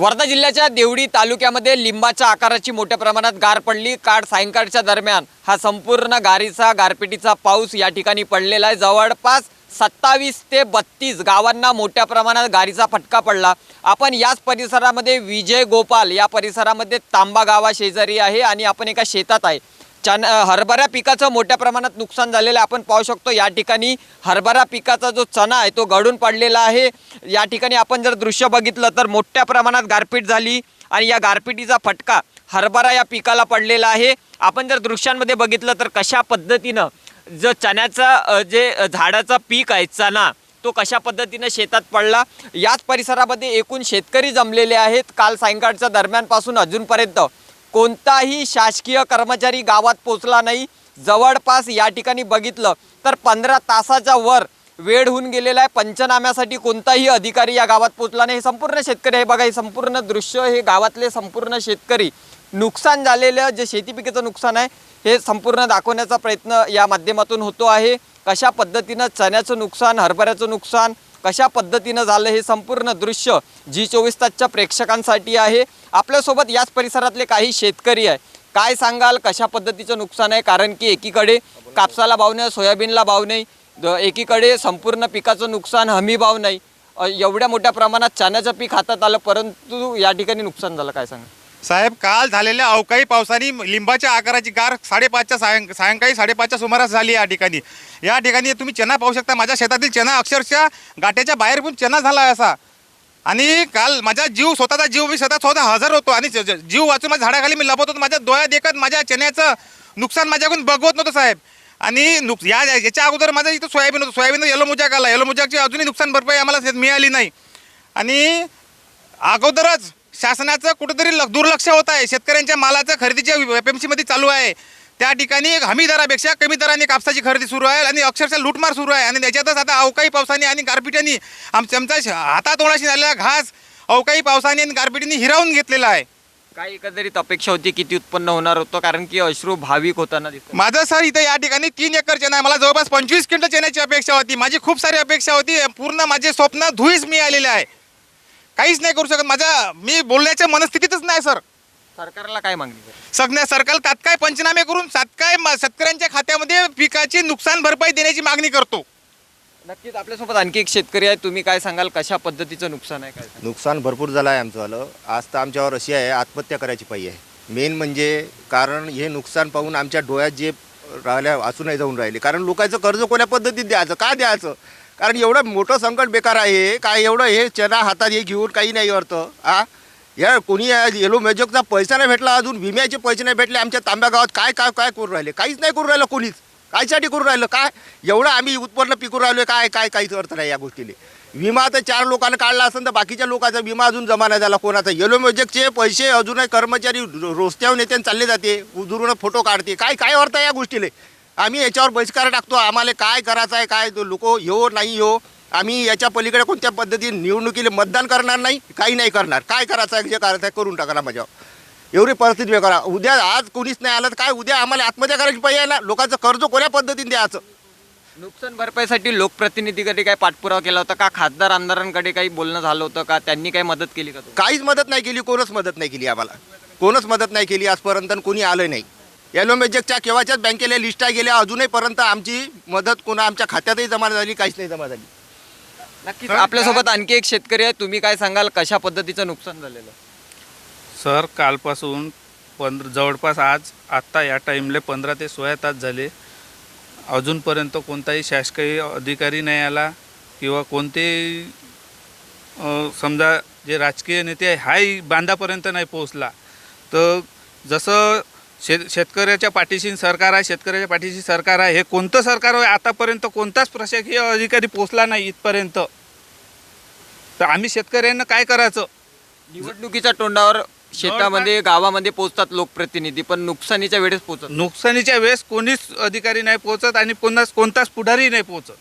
वर्धा जिल्ह्याच्या देवडी तालुक्यामध्ये लिंबाच्या आकाराची मोठ्या प्रमाणात गार पडली. काळ सायंकाळच्या दरम्यान हा संपूर्ण गारीचा गारपिटीचा पाऊस या ठिकाणी पडलेला आहे. जवळपास सत्तावीस ते बत्तीस गावांना मोठ्या प्रमाणात गारीचा फटका पडला. आपण याच परिसरामध्ये विजय गोपाल या परिसरामध्ये तांबा गावा शेजारी आहे आणि आपण एका शेतात आहे. चान हरभरा पिकाचं मोठ्या प्रमाणात नुकसान झालेलं आहे आपण पाहू शकतो. या ठिकाणी हरभरा पिकाचा जो चणा आहे तो गळून पडलेला आहे. या ठिकाणी आपण जर दृश्य बघितलं तर मोठ्या प्रमाणात गारपीट झाली आणि या गारपिटीचा फटका हरभरा या पिकाला पडलेला आहे. आपण जर दृश्यांमध्ये बघितलं तर कशा पद्धतीनं जो चण्याचा जे झाडाचा झाडाचं पीक आहे चणा तो कशा पद्धतीनं शेतात पडला? याच परिसरामध्ये एकूण शेतकरी जमलेले आहेत. काल सायंकाळच्या दरम्यानपासून अजूनपर्यंत कोणताही शासकीय कर्मचारी गावात पोचला नाही. जवळपास या ठिकाणी बघितलं तर पंधरा तासाच्या वर वेळ होऊन गेलेला आहे. पंचनाम्यासाठी कोणताही अधिकारी या गावात पोचला नाही. हे संपूर्ण शेतकरी हे बघा हे संपूर्ण दृश्य हे गावातले संपूर्ण शेतकरी. नुकसान झालेलं जे शेती पिकेचं नुकसान आहे हे संपूर्ण दाखवण्याचा प्रयत्न या माध्यमातून होतो आहे. कशा पद्धतीनं चण्याचं नुकसान हरभऱ्याचं नुकसान कशा पद्धतीनं झालं हे संपूर्ण दृश्य जी चोवीस तासच्या प्रेक्षकांसाठी आहे. आपल्यासोबत याच परिसरातले काही शेतकरी आहे. काय सांगाल कशा पद्धतीचं नुकसान आहे? कारण की एकीकडे कापसाला भाव नाही सोयाबीनला भाव नाही. द- एकीकडे संपूर्ण पिकाचं नुकसान हमी भाव नाही. एवढ्या मोठ्या प्रमाणात चण्याचं पीक हातात आलं परंतु या ठिकाणी नुकसान झालं काय सांगा साहेब काल झालेल्या अवकाळी पावसाने लिंबाच्या आकाराची गार साडेपाचच्या सायं सायंकाळी साडेपाचच्या सुमारास झाली या ठिकाणी. या ठिकाणी तुम्ही चना पाहू शकता. माझ्या शेतातील चना अक्षरशः गाठ्याच्या बाहेर पण चना झाला आहे असा. आणि काल माझा जीव स्वतःचा जीव मी स्वतः स्वतः हजर होतो आणि जीव वाचून माझ्या झाडाखाली मी लपत होतो माझ्या डोळ्यात देखत माझ्या चण्याचं नुकसान माझ्याकडून बघवत नव्हतं साहेब. आणि नुक या याच्या अगोदर माझं इथं सोयाबीन होतं. सोयाबीन येलो मुजाक आला येलो मुजाकची अजूनही नुकसान भरपाई आम्हाला मिळाली नाही. आणि अगोदरच शासनाचं कुठेतरी ल- दुर्लक्ष होत आहे. शेतकऱ्यांच्या मालाचं खरेदीच्या एपीएमसीमध्ये चालू आहे. त्या ठिकाणी हमी दरापेक्षा कमी दराने कापसाची खरेदी सुरू आहे आणि अक्षरशः लूटमार सुरू आहे. आणि त्याच्यातच आता अवकाळी पावसाने आणि गारपिटाने आमच्या आमचा श- हातातोंडाशी झालेला घास अवकाळी पावसाने आणि गारपिटीने हिरावून घेतलेला आहे. काय एकंदरीत अपेक्षा होती किती उत्पन्न होणार होतं? कारण की अश्रू भाविक होताना दिसत माझं सर इथे या ठिकाणी तीन एकर आहे. मला जवळपास पंचवीस क्विंटल चण्याची अपेक्षा होती. माझी खूप सारी अपेक्षा होती. पूर्ण माझे स्वप्न धुईस मिळालेले आहे. काहीच नाही करू शकत. माझा मी बोलण्याच्या मनस्थितीतच नाही सर. सरकारला काय मागणी? सगळ्या सरकार तात्काळ पंचनामे करून तात्काळ म- शेतकऱ्यांच्या खात्यामध्ये पिकाची नुकसान भरपाई देण्याची मागणी करतो. नक्कीच आपल्यासोबत आणखी एक शेतकरी आहे. तुम्ही काय सांगाल कशा पद्धतीचं नुकसान आहे काय सांगाल? नुकसान भरपूर झालं आहे आमचं. आलं आज तर आमच्यावर अशी आहे आत्महत्या करायची पाहिजे आहे. मेन म्हणजे कारण हे नुकसान पाहून आमच्या डोळ्यात जे राहिल्या असूनही जाऊन राहिले. कारण लोकांचं कर्ज कोण्या पद्धतीत द्यायचं? का द्यायचं? कारण एवढं मोठं संकट बेकार आहे काय एवढं हे चना हातात हे घेऊन काही नाही अर्थ आ? या कोणी येलो मेजकचा पैसा नाही भेटला अजून विम्याचे पैसे नाही भेटले आमच्या तांब्या गावात काय काय काय करून राहिले? काहीच नाही करून राहिलं कोणीच. कायसाठी करून राहिलं? काय? एवढं आम्ही उत्पन्न पिकून राहिलो काय काय काहीच अर्थ नाही या गोष्टीले. विमा तर चार लोकांना काढला असेल तर बाकीच्या लोकांचा विमा अजून जमा नाही झाला कोणाचा. येलो मेजकचे पैसे अजूनही कर्मचारी रोस्त्यावर नेत्याने आणि चालले जाते उधरून फोटो काढते. काय काय अर्थ आहे या गोष्टीला? आम्ही याच्यावर बहिष्कार टाकतो. आम्हाला काय करायचं आहे काय लोक येऊ नाही येऊ आम्ही याच्या पलीकडे कोणत्या पद्धतीने निवडणुकीला मतदान करणार नाही काही नाही करणार. काय करायचं आहे जे करायचं आहे करून टाका माझ्यावर एवढी परिस्थिती वेगळा उद्या आज कोणीच नाही आलं तर काय? उद्या आम्हाला आत्महत्या करायची पाहिजे ना लोकांचं कर्ज कोण्या पद्धतीने द्यायचं? नुकसान भरपाईसाठी लोकप्रतिनिधीकडे काय पाठपुरावा केला होता का? खासदार आमदारांकडे काही बोलणं झालं होतं का? त्यांनी काही मदत केली का? काहीच मदत नाही केली कोणच मदत नाही केली आम्हाला. कोणच मदत नाही केली आजपर्यंत कोणी आलं नाही. येलो मेजकच्या केव्हाच्याच बँकेला लिस्टा गेल्या अजूनही पर्यंत आमची मदत कोणा आमच्या खात्यातही जमा झाली काहीच नाही जमा झाली. नक्कीच. आपल्यासोबत आणखी एक शेतकरी आहे. तुम्ही काय सांगाल? कशा पद्धतीचं नुकसान झालेलं? सर कालपासून पंधरा जवळपास आज आत्ता या टाईमले पंधरा ते सोळा तास झाले. अजूनपर्यंत कोणताही शासकीय अधिकारी नाही आला किंवा कोणतेही अ, समजा जे राजकीय नेते आहे हाही बांधापर्यंत नाही पोहोचला. तर जसं शेत शेतकऱ्याच्या पाठीशी सरकार आहे शेतकऱ्याच्या पाठीशी सरकार आहे. हे कोणतं सरकार आहे? आतापर्यंत कोणताच प्रशासकीय अधिकारी पोहोचला नाही इथपर्यंत. तर आम्ही शेतकऱ्यांना काय करायचं? निवडणुकीच्या तोंडावर शेतामध्ये गावामध्ये पोहोचतात लोकप्रतिनिधी पण नुकसानीच्या वेळेस पोहोचत नुकसानीच्या वेळेस कोणीच अधिकारी नाही पोहोचत आणि कोणाच कोणताच पुढारी नाही पोहोचत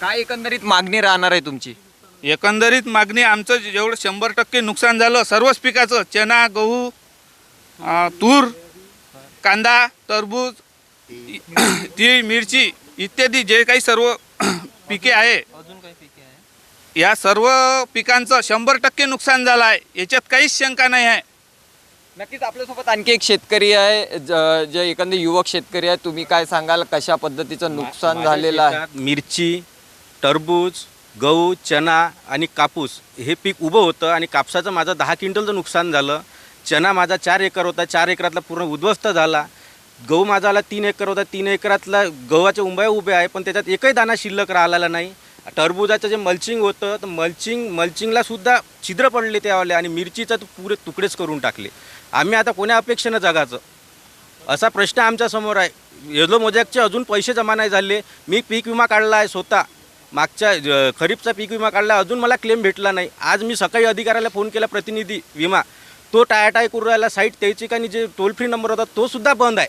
काय एकंदरीत मागणी राहणार आहे तुमची? एकंदरीत मागणी आमचं जेवढं शंभर टक्के नुकसान झालं सर्वच पिकाचं चना गहू अं, तूर कांदा टरबूज इ- तीळ मिरची इत्यादी जे काही सर्व पिके आहे या सर्व पिकांचं शंभर टक्के नुकसान झालं आहे. याच्यात काहीच शंका नाही आहे. नक्कीच आपल्यासोबत आणखी एक शेतकरी आहे ज- जे एकंदर युवक शेतकरी आहे. तुम्ही काय सांगाल? कशा पद्धतीचं नुकसान झालेलं आहे? शेतात मिरची टरबूज गहू चना आणि कापूस हे पीक उभं होतं आणि कापसाचं माझं दहा क्विंटलचं नुकसान झालं. चना माझा चार एकर होता चार एकरातला पूर्ण उद्ध्वस्त झाला. गहू माझा आला तीन एकर होता तीन एकरातला गव्हाच्या उंबाया उभ्या आहे पण त्याच्यात एकही दाना शिल्लक राहिलेला नाही. टरबुजाचं जे मल्चिंग होतं तर मल्चिंग मल्चिंगला सुद्धा छिद्र पडले त्यावाले आणि मिरचीचं पुरे तुकडेच करून टाकले. आम्ही आता कोण्या अपेक्षेनं जगाचं? असा प्रश्न आमच्यासमोर आहे. येलो मोजॅकचे अजून पैसे जमा नाही झाले. मी पीक विमा काढला आहे स्वतः. मागच्या खरीपचा पीक विमा काढला अजून मला क्लेम भेटला नाही. आज मी सकाळी अधिकाऱ्याला फोन केला प्रतिनिधी विमा. तो टाळाटाळ करून राहिला साईट त्याची आणि जे टोल फ्री नंबर होता तो सुद्धा बंद आहे.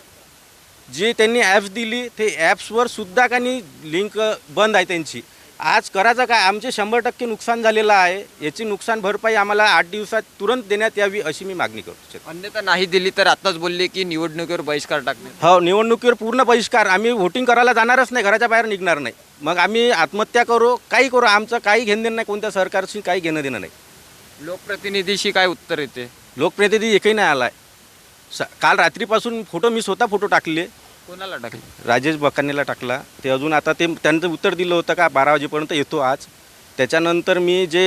जे त्यांनी ॲप्स दिली ते ॲप्सवर सुद्धा काही लिंक बंद आहे त्यांची. आज करायचं काय? आमचे शंभर टक्के नुकसान झालेलं आहे. याची नुकसान भरपाई आम्हाला आठ दिवसात तुरंत देण्यात यावी अशी मी मागणी करतो अन्यथा नाही दिली तर आताच बोलले की निवडणुकीवर बहिष्कार टाकणे हो निवडणुकीवर पूर्ण बहिष्कार. आम्ही व्होटिंग करायला जाणारच नाही घराच्या बाहेर निघणार नाही. मग आम्ही आत्महत्या करू काही करू आमचं काही घेणं देणं नाही कोणत्या सरकारशी काही घेणं देणं नाही. लोकप्रतिनिधीशी काय उत्तर येते? लोकप्रतिनिधी एकही नाही आला आहे स काल रात्रीपासून फोटो मी स्वतः फोटो टाकले. कोणाला टाकले? राजेश बकानेला टाकला. ते अजून आता ते त्यांचं उत्तर दिलं होतं का बारा वाजेपर्यंत येतो आज. त्याच्यानंतर मी जे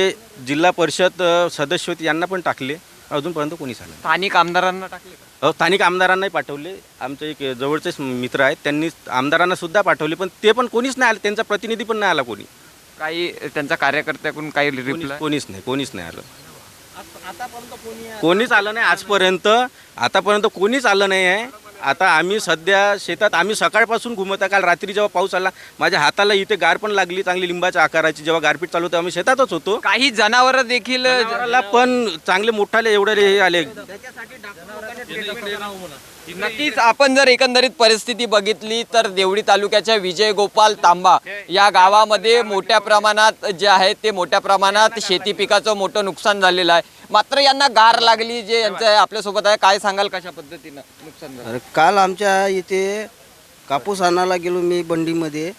जिल्हा परिषद सदस्य होते यांना पण टाकले. अजूनपर्यंत कोणीच आलं. स्थानिक आमदारांना टाकले स्थानिक आमदारांनाही पाठवले. आमचे एक जवळचेच मित्र आहेत त्यांनी आमदारांना सुद्धा पाठवले पण ते पण कोणीच नाही आलं. त्यांचा प्रतिनिधी पण नाही आला कोणी. काही त्यांच्या कार्यकर्त्याकडून काही कोणीच नाही कोणीच नाही आलं. कोणीच आलं नाही आजपर्यंत. आतापर्यंत कोणीच आलं नाही आहे. आता आम्ही सध्या शेतात आम्ही सकाळपासून घुमत आहे. काल रात्री जेव्हा पाऊस आला माझ्या हाताला इथे गार पण लागली चांगली लिंबाच्या आकाराची. जेव्हा गारपीट चालू होतं आम्ही शेतातच होतो. काही जनावर देखील जनावराला पण चांगले मोठाले एवढे हे आले. नक्कीच आपण जर एकंदरीत परिस्थिती बघितली तर देवळी तालुक्याच्या विजय गोपाल तांबा या गावामध्ये मोठ्या प्रमाणात जे आहे ते मोठ्या प्रमाणात शेती पिकाचं मोठं नुकसान झालेलं आहे. मात्र यांना गार लागली जे यांचं आपल्यासोबत आहे. काय सांगाल कशा पद्धतीनं? नुकसान झालं अरे काल आमच्या इथे कापूस आणायला गेलो मी बंडीमध्ये.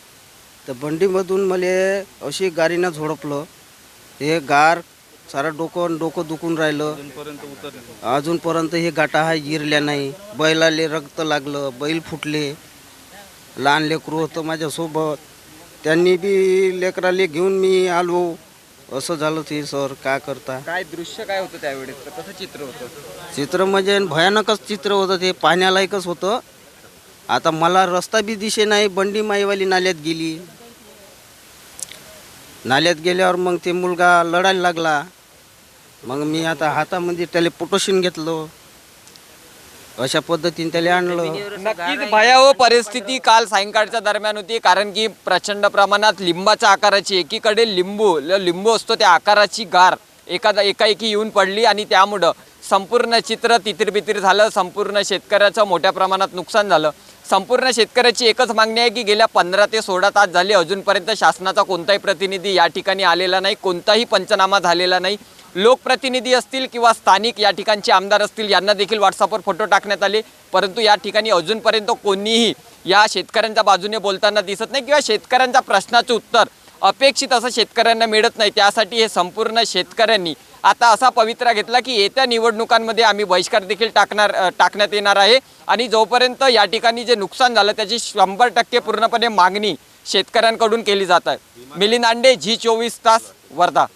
तर बंडीमधून मला अशी गारीनं झोडपलं. हे गार सारा डोकं डोकं दुखून राहिलं. अजूनपर्यंत हे गाठा हा जिरल्या नाही. बैलाले रक्त लागलं बैल फुटले. लहान लेकरू होतं माझ्यासोबत. त्यांनी बी लेकराले घेऊन मी आलो. असं झालं ते सर काय करता? काय दृश्य काय होतं त्यावेळेस कसं चित्र होतं? चित्र म्हणजे भयानकच चित्र होतं ते पाहण्यालायकच होतं. आता मला रस्ता बी दिसे नाही बंडी माईवाली नाल्यात गेली. नाल्यात गेल्यावर मग ते मुलगा लढायला लागला. मग मी आता हातामध्ये त्याला पोटोशिन घेतलं. अशा पद्धतीने त्याला आणलं. नक्कीच भयावह परिस्थिती काल सायंकाळच्या दरम्यान होती कारण की प्रचंड प्रमाणात लिंबाच्या आकाराची एकीकडे लिंबू लिंबू असतो त्या आकाराची गार एखादा एकाएकी येऊन पडली आणि त्यामुळं संपूर्ण चित्र तितीर झालं संपूर्ण शेतकऱ्याचं मोठ्या प्रमाणात नुकसान झालं. संपूर्ण शेतकऱ्याची एकच मागणी आहे की गेल्या पंधरा ते सोळा तास झाले अजूनपर्यंत शासनाचा कोणताही प्रतिनिधी या ठिकाणी आलेला नाही कोणताही पंचनामा झालेला नाही. लोकप्रतिनिधी असतील किंवा स्थानिक या ठिकाणचे आमदार असतील यांना देखील व्हॉट्सअपवर फोटो टाकण्यात आले. परंतु या ठिकाणी अजूनपर्यंत कोणीही या शेतकऱ्यांच्या बाजूने बोलताना दिसत नाही किंवा शेतकऱ्यांच्या प्रश्नाचं उत्तर अपेक्षित असं शेतकऱ्यांना मिळत नाही. त्यासाठी हे संपूर्ण शेतकऱ्यांनी आता असा पवित्रा घेतला की येत्या निवडणुकांमध्ये आम्ही बहिष्कार देखील टाकणार टाकण्यात येणार आहे. आणि जोपर्यंत या ठिकाणी जे नुकसान झालं त्याची शंभर टक्के पूर्णपणे मागणी शेतकऱ्यांकडून केली जात आहे. मिलिंद आंडे झी चोवीस तास वर्धा.